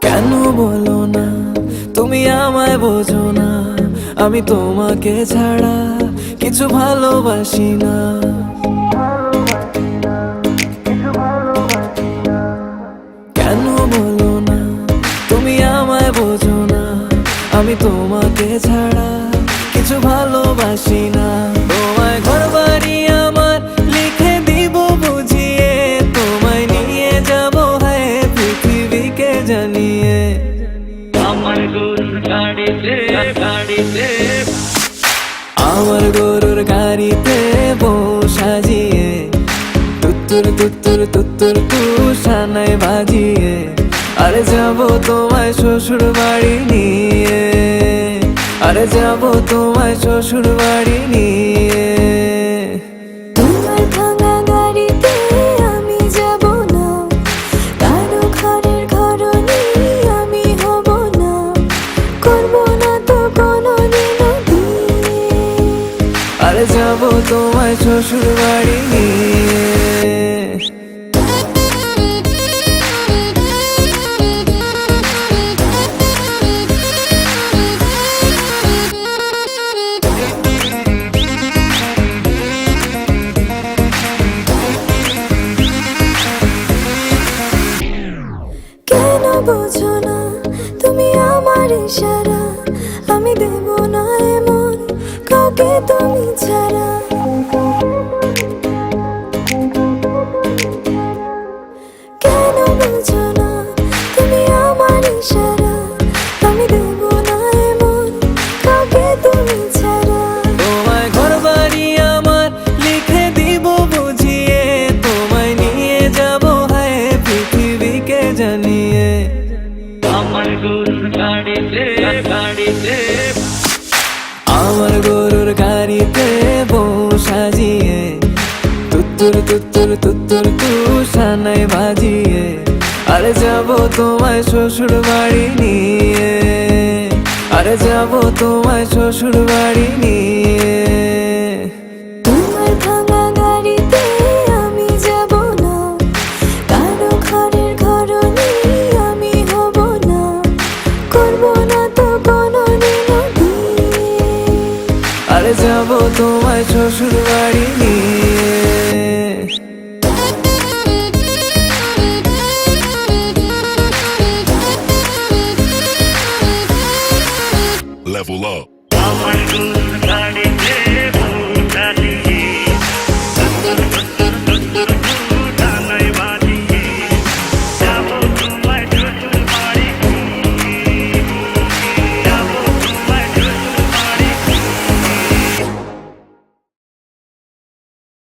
কেন বলো না? তুমি আমায় বোঝো না। আমি তোমাকে ছাড়া কিছু ভালোবাসি না। কেন বলো না? তুমি আমায় বোঝো না। আমি তোমাকে ছাড়া কিছু ভালোবাসি না। তোমায় ঘর বাড়ি আমার লিখে দিব বুঝিয়ে। তোমায় নিয়ে যাব হ্যাঁ পৃথিবীকে জানিয়ে। আমার গরুর গাড়িতে গাড়িতে। আমার গরুর গাড়িতে বউ সাজিয়ে। তুত্তুর তুত্তুর তুত্তুর তু সানাই বাজিয়ে। আরে যাব তোমায় শ্বশুর বাড়ি নিয়ে। আরে যাব তোমায় শ্বশুর বাড়ি নিয়ে। তোমার ভাঙা গাড়িতে আমি যাব না। কারও ঘরের ঘরনি আমি হব না। করব না তো কোনোদিনও আরে যাব তোমায় শ্বশুর বাড়ি নিয়ে। বোঝো না তুমি আমার ইশারা। আমার গরুর গাড়িতে গাড়িতে আমার গরুর গাড়িতে সাজিয়ে তুত্তুর তুত্তুর তুত্তুর তু সানাই বাজিয়ে আরে যাব তোমায় শ্বশুর বাড়ি নিয়ে আরে যাব তোমায় শ্বশুর বাড়ি নিয়ে তোমায় শ্বশুর বাড়ি নিয়ে Level up. আমার গরুর গাড়িতে